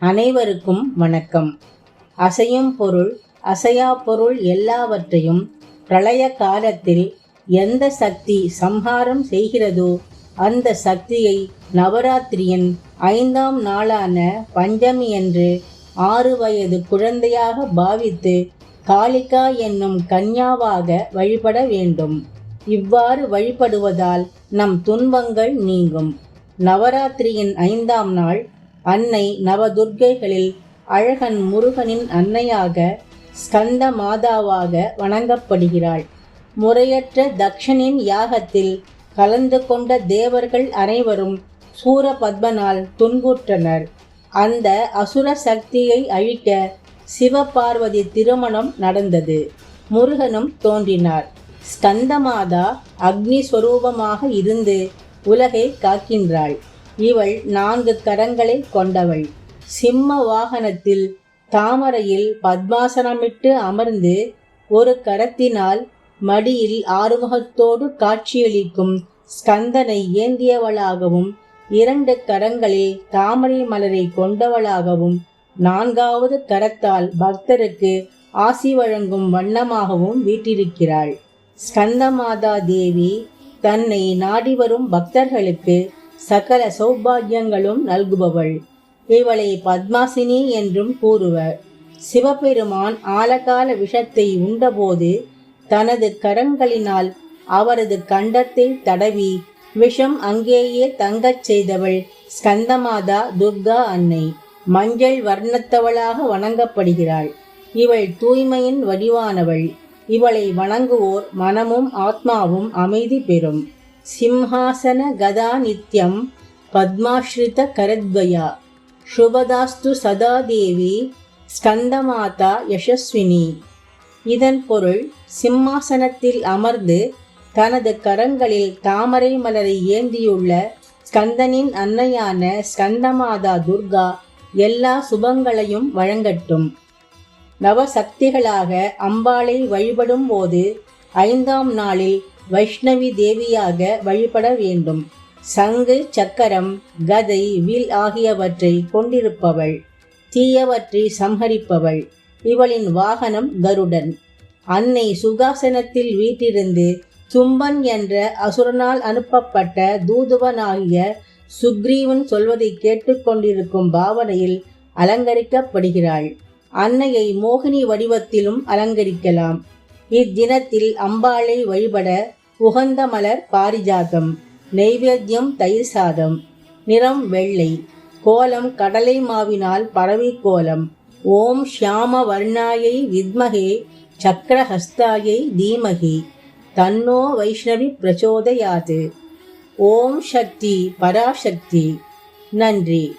அனைவருக்கும் வணக்கம். அசையும் பொருள் அசையா பொருள் எல்லாவற்றையும் பிரளய காலத்தில் எந்த சக்தி சம்ஹாரம் செய்கிறதோ அந்த சக்தியை நவராத்திரியின் ஐந்தாம் நாளான பஞ்சமி என்று ஆறு வயது குழந்தையாக பாவித்து காளிகா என்னும் கன்யாவாக வழிபட வேண்டும். இவ்வாறு வழிபடுவதால் நம் துன்பங்கள் நீங்கும். நவராத்திரியின் ஐந்தாம் நாள் அன்னை நவதுர்க்கைகளில் அழகன் முருகனின் அன்னையாக ஸ்கந்த மாதாவாக வணங்கப்படுகிறாள். முறையற்ற தக்ஷனின் யாகத்தில் கலந்து கொண்ட தேவர்கள் அனைவரும் சூரபத்மனால் துன்புற்றனர். அந்த அசுர சக்தியை அழிக்க சிவபார்வதி திருமணம் நடந்தது. முருகனும் தோன்றினார். ஸ்கந்தமாதா அக்னி ஸ்வரூபமாக இருந்து உலகை காக்கின்றாள். இவள் நான்கு கரங்களை கொண்டவள். சிம்ம வாகனத்தில் தாமரையில் பத்மாசனமிட்டு அமர்ந்து ஒரு கரத்தினால் மடியில் ஆறுமுகத்தோடு காட்சியளிக்கும் ஸ்கந்தனை ஏந்தியவளாகவும் இரண்டு கரங்களில் தாமரை மலரை கொண்டவளாகவும் நான்காவது கரத்தால் பக்தருக்கு ஆசி வழங்கும் வண்ணமாகவும் வீட்டிருக்கிறாள். ஸ்கந்தமாதா தேவி தன்னை நாடி வரும் பக்தர்களுக்கு சகல சௌபாகியங்களும் நல்குபவள். இவளை பத்மாசினி என்றும் கூறுவர். சிவபெருமான் ஆலகால விஷத்தை உண்டபோது தனது கரங்களினால் அவரது கண்டத்தை தடவி விஷம் அங்கேயே தங்கச் செய்தவள் ஸ்கந்தமாதா துர்கா அன்னை. மஞ்சள் வர்ணத்தவளாக வணங்கப்படுகிறாள். இவள் தூய்மையின் வடிவானவள். இவளை வணங்குவோர் மனமும் ஆத்மாவும் அமைதி பெறும். சிம்ஹாசன கதா நித்யம் பத்மாஸ்ரித கரத்வயா. சுபதாஸ்து சதா தேவி ஸ்கந்தமாதா யசஸ்வினி. இதன் பொருள் சிம்மாசனத்தில் அமர்ந்து தனது கரங்களில் தாமரை மலரை ஏந்தியுள்ள ஸ்கந்தனின் அன்னையான ஸ்கந்தமாதா துர்கா எல்லா சுபங்களையும் வழங்கட்டும். நவசக்திகளாக அம்பாளை வழிபடும் போது ஐந்தாம் நாளில் வைஷ்ணவி தேவியாக வழிபட வேண்டும். சங்கு சக்கரம் கதை வில் ஆகியவற்றை கொண்டிருப்பவள். தீயவற்றை சம்ஹரிப்பவள். இவளின் வாகனம் கருடன். அன்னை சுகாசனத்தில் வீட்டிருந்து தும்பன் என்ற அசுரனால் அனுப்பப்பட்ட தூதுவனாகிய சுக்ரீவன் சொல்வதை கேட்டுக்கொண்டிருக்கும் பாவனையில் அலங்கரிக்கப்படுகிறாள். அன்னையை மோகினி வடிவத்திலும் அலங்கரிக்கலாம். இத்தினத்தில் அம்பாளை வழிபட உகந்த மலர் பாரிஜாதம் நெய்வேத்தியம் தயிர் சாதம் நிறம் வெள்ளை கோலம் கடலை மாவினால் பறவை கோலம் ஓம் ஷியாம வர்ணாயை வித்மகே சக்கரஹஸ்தாயை தீமகி தன்னோ வைஷ்ணவி பிரச்சோதயாது. ஓம் சக்தி பராசக்தி. நன்றி.